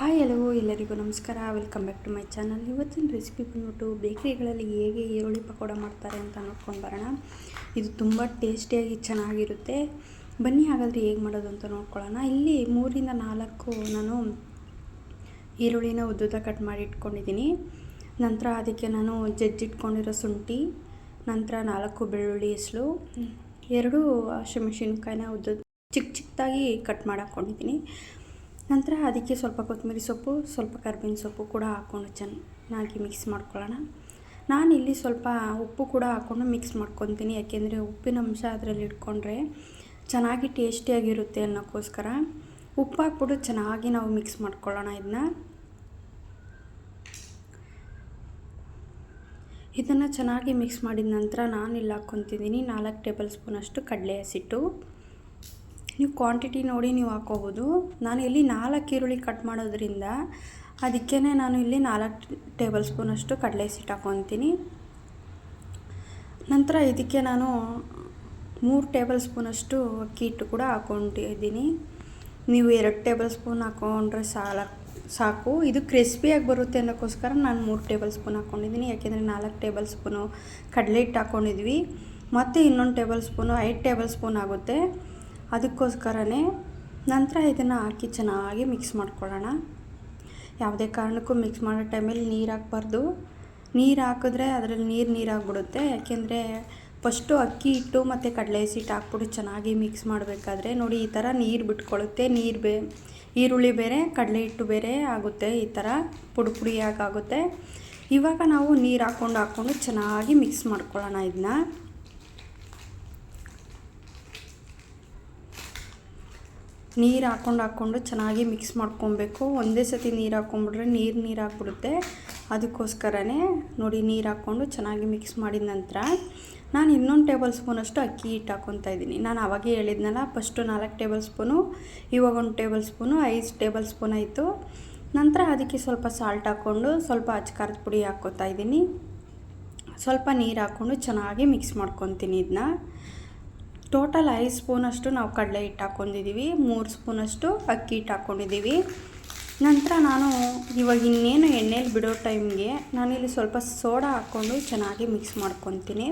Hi, hello, ಎಲ್ಲರಿಗೂ ನಮಸ್ಕಾರ. Welcome back to my channel ಇವತ್ತಿನ ರೆಸಿಪಿ ಬಂದ್ಬಿಟ್ಟು ಬೇಕ್ರಿಗಳಲ್ಲಿ ಹೇಗೆ ಈರುಳ್ಳಿ ಪಕೋಡ ಮಾಡ್ತಾರೆ ಅಂತ ನೋಡ್ಕೊಂಡು ಬರೋಣ. ಇದು ತುಂಬ ಟೇಸ್ಟಿಯಾಗಿ ಚೆನ್ನಾಗಿರುತ್ತೆ. ಬನ್ನಿ, ಹಾಗಾದರೆ ಹೇಗೆ ಮಾಡೋದು ಅಂತ ನೋಡ್ಕೊಳ್ಳೋಣ. ಇಲ್ಲಿ ಮೂರಿಂದ ನಾಲ್ಕು ನಾನು ಈರುಳ್ಳಿನ ಉದ್ದದ ಕಟ್ ಮಾಡಿ ಇಟ್ಕೊಂಡಿದ್ದೀನಿ. ನಂತರ ಅದಕ್ಕೆ ನಾನು ಜಜ್ಜಿಟ್ಕೊಂಡಿರೋ ಶುಂಠಿ, ನಂತರ ನಾಲ್ಕು ಬೆಳ್ಳುಳ್ಳಿ ಹೆಸರು ಎರಡು ಹಸಿಮೆಣಸಿನ್ಕಾಯಿನ ಉದ್ದ ಚಿಕ್ಕ ಚಿಕ್ಕದಾಗಿ ಕಟ್ ಮಾಡಿ ಹಾಕ್ಕೊಂಡಿದ್ದೀನಿ ನಂತರ ಅದಕ್ಕೆ ಸ್ವಲ್ಪ ಕೊತ್ತಂಬರಿ ಸೊಪ್ಪು, ಸ್ವಲ್ಪ ಕರ್ಬೇವಿನ ಸೊಪ್ಪು ಕೂಡ ಹಾಕ್ಕೊಂಡು ಚೆನ್ನಾಗಿ ಮಿಕ್ಸ್ ಮಾಡ್ಕೊಳ್ಳೋಣ. ನಾನಿಲ್ಲಿ ಸ್ವಲ್ಪ ಉಪ್ಪು ಕೂಡ ಹಾಕ್ಕೊಂಡು ಮಿಕ್ಸ್ ಮಾಡ್ಕೊತೀನಿ. ಯಾಕೆಂದರೆ ಉಪ್ಪಿನ ಅಂಶ ಅದರಲ್ಲಿ ಇಟ್ಕೊಂಡ್ರೆ ಚೆನ್ನಾಗಿ ಟೇಸ್ಟಿಯಾಗಿರುತ್ತೆ ಅನ್ನೋಕ್ಕೋಸ್ಕರ ಉಪ್ಪು ಹಾಕ್ಬಿಟ್ಟು ಚೆನ್ನಾಗಿ ನಾವು ಮಿಕ್ಸ್ ಮಾಡ್ಕೊಳ್ಳೋಣ ಇದನ್ನ ಇದನ್ನು ಚೆನ್ನಾಗಿ ಮಿಕ್ಸ್ ಮಾಡಿದ ನಂತರ ನಾನು ಇಲ್ಲಿ ಹಾಕ್ಕೊತಿದ್ದೀನಿ ನಾಲ್ಕು ಟೇಬಲ್ ಸ್ಪೂನಷ್ಟು ಕಡಲೆ ಹಸಿಟ್ಟು. ನೀವು ಕ್ವಾಂಟಿಟಿ ನೋಡಿ ನೀವು ಹಾಕೋಬೋದು. ನಾನು ಇಲ್ಲಿ ನಾಲ್ಕು ಈರುಳ್ಳಿ ಕಟ್ ಮಾಡೋದ್ರಿಂದ ಅದಕ್ಕೇ ನಾನು ಇಲ್ಲಿ ನಾಲ್ಕು ಟೇಬಲ್ ಸ್ಪೂನಷ್ಟು ಕಡಲೆ ಸಿಟ್ಟು ಹಾಕ್ಕೊತೀನಿ ನಂತರ ಇದಕ್ಕೆ ನಾನು ಮೂರು ಟೇಬಲ್ ಸ್ಪೂನಷ್ಟು ಅಕ್ಕಿ ಹಿಟ್ಟು ಕೂಡ ಹಾಕೊಂಡಿದ್ದೀನಿ ನೀವು ಎರಡು ಟೇಬಲ್ ಸ್ಪೂನ್ ಹಾಕ್ಕೊಂಡ್ರೆ ಸಾಲ, ಸಾಕು. ಇದು ಕ್ರಿಸ್ಪಿಯಾಗಿ ಬರುತ್ತೆ ಅನ್ನೋಕ್ಕೋಸ್ಕರ ನಾನು ಮೂರು ಟೇಬಲ್ ಸ್ಪೂನ್ ಹಾಕ್ಕೊಂಡಿದ್ದೀನಿ ಯಾಕೆಂದರೆ ನಾಲ್ಕು ಟೇಬಲ್ ಸ್ಪೂನು ಕಡಲೆ ಹಿಟ್ಟು ಹಾಕ್ಕೊಂಡಿದ್ವಿ ಮತ್ತು ಇನ್ನೊಂದು ಟೇಬಲ್ ಸ್ಪೂನು ಐದು ಟೇಬಲ್ ಸ್ಪೂನ್ ಆಗುತ್ತೆ. ಅದಕ್ಕೋಸ್ಕರನೇ ನಂತರ ಇದನ್ನು ಹಾಕಿ ಚೆನ್ನಾಗಿ ಮಿಕ್ಸ್ ಮಾಡ್ಕೊಳ್ಳೋಣ. ಯಾವುದೇ ಕಾರಣಕ್ಕೂ ಮಿಕ್ಸ್ ಮಾಡೋ ಟೈಮಲ್ಲಿ ನೀರು ಹಾಕ್ಬಾರ್ದು. ನೀರು ಹಾಕಿದ್ರೆ ಅದರಲ್ಲಿ ನೀರು ನೀರಾಗ್ಬಿಡುತ್ತೆ. ಯಾಕೆಂದರೆ ಫಸ್ಟು ಅಕ್ಕಿ ಹಿಟ್ಟು ಮತ್ತು ಕಡಲೆ ಹಿಟ್ಟು ಹಾಕ್ಬಿಟ್ಟು ಚೆನ್ನಾಗಿ ಮಿಕ್ಸ್ ಮಾಡಬೇಕಾದ್ರೆ ನೋಡಿ ಈ ಥರ ನೀರು ಬಿಟ್ಕೊಳ್ಳುತ್ತೆ. ನೀರು ಬೇ, ಈರುಳ್ಳಿ ಬೇರೆ, ಕಡಲೆ ಹಿಟ್ಟು ಬೇರೆ ಆಗುತ್ತೆ ಈ ಥರ ಪುಡಿ ಪುಡಿಯಾಗಿ ಆಗುತ್ತೆ. ಇವಾಗ ನಾವು ನೀರು ಹಾಕ್ಕೊಂಡು ಹಾಕ್ಕೊಂಡು ಚೆನ್ನಾಗಿ ಮಿಕ್ಸ್ ಮಾಡ್ಕೊಳ್ಳೋಣ ಇದನ್ನ. ನೀರು ಹಾಕ್ಕೊಂಡು ಹಾಕ್ಕೊಂಡು ಚೆನ್ನಾಗಿ ಮಿಕ್ಸ್ ಮಾಡ್ಕೊಬೇಕು. ಒಂದೇ ಸತಿ ನೀರು ಹಾಕ್ಕೊಂಬಿಟ್ರೆ ನೀರು ನೀರು ಹಾಕ್ಬಿಡುತ್ತೆ ಅದಕ್ಕೋಸ್ಕರನೇ ನೋಡಿ ನೀರು ಹಾಕ್ಕೊಂಡು ಚೆನ್ನಾಗಿ ಮಿಕ್ಸ್ ಮಾಡಿದ ನಂತರ ನಾನು ಇನ್ನೊಂದು ಟೇಬಲ್ ಸ್ಪೂನಷ್ಟು ಅಕ್ಕಿ ಹಿಟ್ಟು ಹಾಕ್ಕೊತಾ ಇದ್ದೀನಿ. ನಾನು ಅವಾಗೇ ಹೇಳಿದ್ನಲ್ಲ ಫಸ್ಟು ನಾಲ್ಕು ಟೇಬಲ್ ಸ್ಪೂನು ಇವಾಗ ಒಂದು ಟೇಬಲ್ ಸ್ಪೂನು ಐದು ಟೇಬಲ್ ಸ್ಪೂನ್ ಆಯಿತು. ನಂತರ ಅದಕ್ಕೆ ಸ್ವಲ್ಪ ಸಾಲ್ಟ್ ಹಾಕ್ಕೊಂಡು ಸ್ವಲ್ಪ ಅಚ್ಕಾರದ ಪುಡಿ ಹಾಕ್ಕೋತಾ ಇದ್ದೀನಿ. ಸ್ವಲ್ಪ ನೀರು ಹಾಕ್ಕೊಂಡು ಚೆನ್ನಾಗಿ ಮಿಕ್ಸ್ ಮಾಡ್ಕೊತೀನಿ ಇದನ್ನ ಟೋಟಲ್ ಐದು ಸ್ಪೂನಷ್ಟು ನಾವು ಕಡಲೆ ಹಿಟ್ಟು ಹಾಕ್ಕೊಂಡಿದ್ದೀವಿ ಮೂರು ಸ್ಪೂನಷ್ಟು ಅಕ್ಕಿ ಹಿಟ್ಟು ಹಾಕ್ಕೊಂಡಿದ್ದೀವಿ ನಂತರ ನಾನು ಇವಾಗ ಇನ್ನೇನು ಎಣ್ಣೆಲಿ ಬಿಡೋ ಟೈಮ್ಗೆ ನಾನಿಲ್ಲಿ ಸ್ವಲ್ಪ ಸೋಡಾ ಹಾಕ್ಕೊಂಡು ಚೆನ್ನಾಗಿ ಮಿಕ್ಸ್ ಮಾಡ್ಕೊತೀನಿ.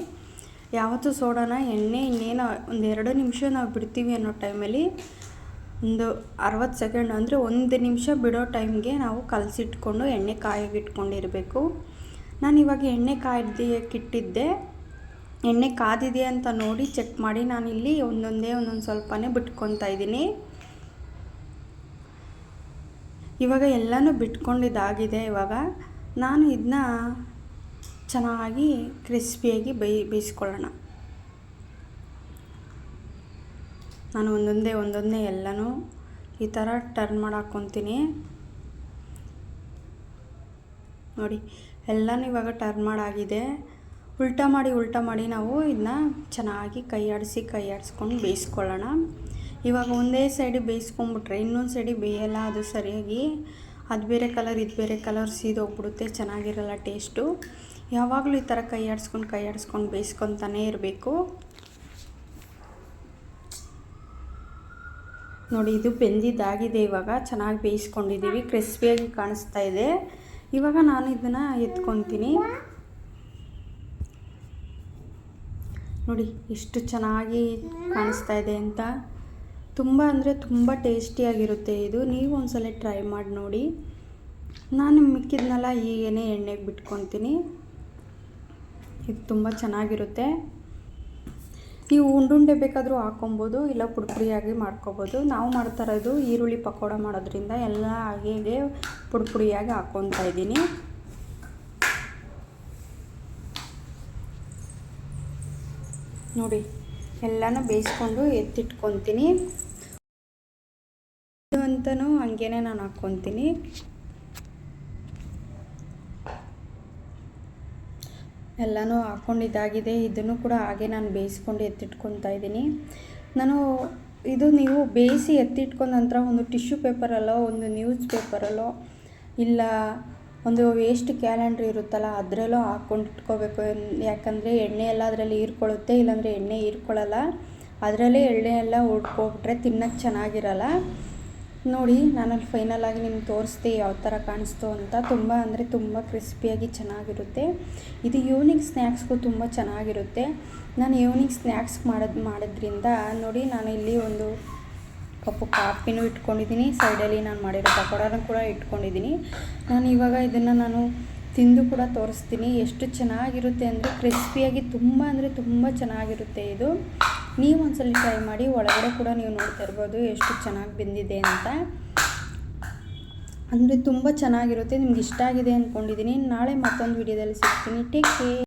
ಯಾವತ್ತೂ ಸೋಡಾನ ಎಣ್ಣೆ ಇನ್ನೇನು ಒಂದು ಎರಡು ನಿಮಿಷ ನಾವು ಬಿಡ್ತೀವಿ ಅನ್ನೋ ಟೈಮಲ್ಲಿ ಒಂದು ಅರವತ್ತು ಸೆಕೆಂಡ್ ಅಂದರೆ ಒಂದು ನಿಮಿಷ ಬಿಡೋ ಟೈಮ್ಗೆ ನಾವು ಕಲಸಿಟ್ಕೊಂಡು ಎಣ್ಣೆ ಕಾಯಾಗಿಟ್ಕೊಂಡಿರಬೇಕು ನಾನು ಇವಾಗ ಎಣ್ಣೆ ಕಾಯ್ದಿಯಕ್ಕಿಟ್ಟಿದ್ದೆ ಎಣ್ಣೆ ಕಾದಿದೆ ಅಂತ ನೋಡಿ ಚೆಕ್ ಮಾಡಿ ನಾನಿಲ್ಲಿ ಒಂದೊಂದೇ ಒಂದೊಂದು ಸ್ವಲ್ಪನೇ ಬಿಟ್ಕೊತಾ ಇದ್ದೀನಿ. ಇವಾಗ ಎಲ್ಲನೂ ಬಿಟ್ಕೊಂಡಿದ್ದಾಗಿದೆ ಇವಾಗ. ನಾನು ಇದನ್ನ ಚೆನ್ನಾಗಿ ಕ್ರಿಸ್ಪಿಯಾಗಿ ಬೈ, ಬೇಯಿಸ್ಕೊಳ್ಳೋಣ. ನಾನು ಒಂದೊಂದೇ ಒಂದೊಂದೇ ಎಲ್ಲನೂ ಈ ಥರ ಟರ್ನ್ ಮಾಡಿ ನೋಡಿ, ಎಲ್ಲನೂ ಇವಾಗ ಟರ್ನ್ ಮಾಡಾಗಿದೆ. ಉಲ್ಟಾ ಮಾಡಿ ಉಲ್ಟಾ ಮಾಡಿ ನಾವು ಇದನ್ನ ಚೆನ್ನಾಗಿ ಕೈ ಆಡಿಸಿ ಕೈ ಆಡಿಸ್ಕೊಂಡು ಬೇಯಿಸ್ಕೊಳ್ಳೋಣ. ಇವಾಗ ಒಂದೇ ಸೈಡಿಗೆ ಬೇಯಿಸ್ಕೊಂಡ್ಬಿಟ್ರೆ ಇನ್ನೊಂದು ಸೈಡಿಗೆ ಬೇಯಲ್ಲ, ಅದು ಸರಿಯಾಗಿ ಅದು ಬೇರೆ ಕಲರ್ ಇದು ಬೇರೆ ಕಲರ್ ಸೀದೋಗ್ಬಿಡುತ್ತೆ, ಚೆನ್ನಾಗಿರಲ್ಲ ಟೇಸ್ಟು ಯಾವಾಗಲೂ ಈ ಥರ ಕೈ ಆಡಿಸ್ಕೊಂಡು ಕೈ ಆಡಿಸ್ಕೊಂಡು ಬೇಯಿಸ್ಕೊತಾನೇ ಇರಬೇಕು. ನೋಡಿ, ಇದು ಬೆಂದಿದ್ದಾಗಿದೆ ಇವಾಗ. ಚೆನ್ನಾಗಿ ಬೇಯಿಸ್ಕೊಂಡಿದ್ದೀವಿ. ಕ್ರಿಸ್ಪಿಯಾಗಿ ಕಾಣಿಸ್ತಾ ಇದೆ. ಇವಾಗ ನಾನು ಇದನ್ನು ಎತ್ಕೊತೀನಿ. ನೋಡಿ, ಎಷ್ಟು ಚೆನ್ನಾಗಿ ಕಾಣಿಸ್ತಾ ಇದೆ ಅಂತ. ತುಂಬ ಅಂದರೆ ತುಂಬ ಟೇಸ್ಟಿಯಾಗಿರುತ್ತೆ ಇದು. ನೀವು ಒಂದ್ಸಲ ಟ್ರೈ ಮಾಡಿ ನೋಡಿ. ನಾನು ಮಿಕ್ಕಿದ್ನೆಲ್ಲ ಈಗೇನೆ ಎಣ್ಣೆಗೆ ಬಿಟ್ಕೊತೀನಿ. ಇದು ತುಂಬ ಚೆನ್ನಾಗಿರುತ್ತೆ. ನೀವು ಉಂಡುಂಡೆ ಬೇಕಾದರೂ ಹಾಕ್ಕೊಬೋದು ಇಲ್ಲ ಪುಡಿ ಪುಡಿಯಾಗಿ ಮಾಡ್ಕೊಬೋದು. ನಾವು ಮಾಡ್ತಾ ಇರೋದು ಈರುಳ್ಳಿ ಪಕೋಡ ಮಾಡೋದ್ರಿಂದ ಎಲ್ಲ ಹಾಗೆ ಪುಡಿ ಪುಡಿಯಾಗಿ ಹಾಕ್ಕೊತಾ ಇದ್ದೀನಿ. ನೋಡಿ, ಎಲ್ಲನೂ ಬೇಯಿಸ್ಕೊಂಡು ಎತ್ತಿಟ್ಕೊತೀನಿ. ಅಂತಲೂ ಹಂಗೇನೆ ನಾನು ಹಾಕ್ಕೊತೀನಿ. ಎಲ್ಲನೂ ಹಾಕ್ಕೊಂಡಿದ್ದಾಗಿದೆ ಇದನ್ನು ಕೂಡ ಹಾಗೆ ನಾನು ಬೇಯಿಸ್ಕೊಂಡು ಎತ್ತಿಟ್ಕೊತಾ ಇದ್ದೀನಿ. ನಾನು ಇದು ನೀವು ಬೇಯಿಸಿ ಎತ್ತಿಟ್ಕೊಂಡ ನಂತರ ಒಂದು ಟಿಶ್ಯೂ ಪೇಪರಲ್ಲೋ, ಒಂದು ನ್ಯೂಸ್ ಪೇಪರಲ್ಲೋ, ಇಲ್ಲ ಒಂದು ವೇಸ್ಟ್ ಕ್ಯಾಲೆಂಡ್ರ್ ಇರುತ್ತಲ್ಲ, ಅದರಲ್ಲೂ ಹಾಕ್ಕೊಂಡು ಇಟ್ಕೋಬೇಕು ಯಾಕಂದರೆ ಎಣ್ಣೆ ಎಲ್ಲ ಅದರಲ್ಲಿ ಹೀರ್ಕೊಳ್ಳುತ್ತೆ, ಇಲ್ಲಾಂದರೆ ಎಣ್ಣೆ ಹೀರ್ಕೊಳ್ಳಲ್ಲ. ಅದರಲ್ಲೇ ಎಣ್ಣೆ ಎಲ್ಲ ಉಡ್ಕೊಬಿಟ್ರೆ ತಿನ್ನೋಕ್ಕೆ ಚೆನ್ನಾಗಿರಲ್ಲ. ನೋಡಿ, ನಾನಲ್ಲಿ ಫೈನಲ್ ಆಗಿ ನಿಮ್ಗೆ ತೋರಿಸ್ದೆ ಯಾವ ಥರ ಕಾಣಿಸ್ತು ಅಂತ. ತುಂಬ ಅಂದರೆ ತುಂಬ ಕ್ರಿಸ್ಪಿಯಾಗಿ ಚೆನ್ನಾಗಿರುತ್ತೆ. ಇದು ಈವ್ನಿಂಗ್ ಸ್ನ್ಯಾಕ್ಸ್ಗೂ ತುಂಬ ಚೆನ್ನಾಗಿರುತ್ತೆ. ನಾನು ಈವ್ನಿಂಗ್ ಸ್ನ್ಯಾಕ್ಸ್ ಮಾಡೋದು, ಮಾಡೋದ್ರಿಂದ, ನೋಡಿ ನಾನು ಇಲ್ಲಿ ಒಂದು ಕಪ್ಪು ಕಾಫಿನೂ ಇಟ್ಕೊಂಡಿದ್ದೀನಿ. ಸೈಡಲ್ಲಿ ನಾನು ಮಾಡಿರೋ ಪಕೋಡನೂ ಕೂಡ ಇಟ್ಕೊಂಡಿದ್ದೀನಿ. ನಾನು ಇವಾಗ ಇದನ್ನು ನಾನು ತಿಂದು ಕೂಡ ತೋರಿಸ್ತೀನಿ. ಎಷ್ಟು ಚೆನ್ನಾಗಿರುತ್ತೆ ಅಂದರೆ ಕ್ರಿಸ್ಪಿಯಾಗಿ ತುಂಬ ಅಂದರೆ ತುಂಬ ಚೆನ್ನಾಗಿರುತ್ತೆ ಇದು. ನೀವು ಒಂದ್ಸಲ ಟ್ರೈ ಮಾಡಿ, ಒಳಗಡೆ ಕೂಡ ನೀವು ನೋಡ್ತಾ ಇರ್ಬೋದು ಎಷ್ಟು ಚೆನ್ನಾಗಿ ಬೆಂದಿದೆ ಅಂತ. ಅಂದರೆ ತುಂಬ ಚೆನ್ನಾಗಿರುತ್ತೆ, ನಿಮ್ಗೆ ಇಷ್ಟ ಆಗಿದೆ ಅಂದ್ಕೊಂಡಿದ್ದೀನಿ ನಾಳೆ ಮತ್ತೊಂದು ವಿಡಿಯೋದಲ್ಲಿ ಸಿಗ್ತೀನಿ. Take care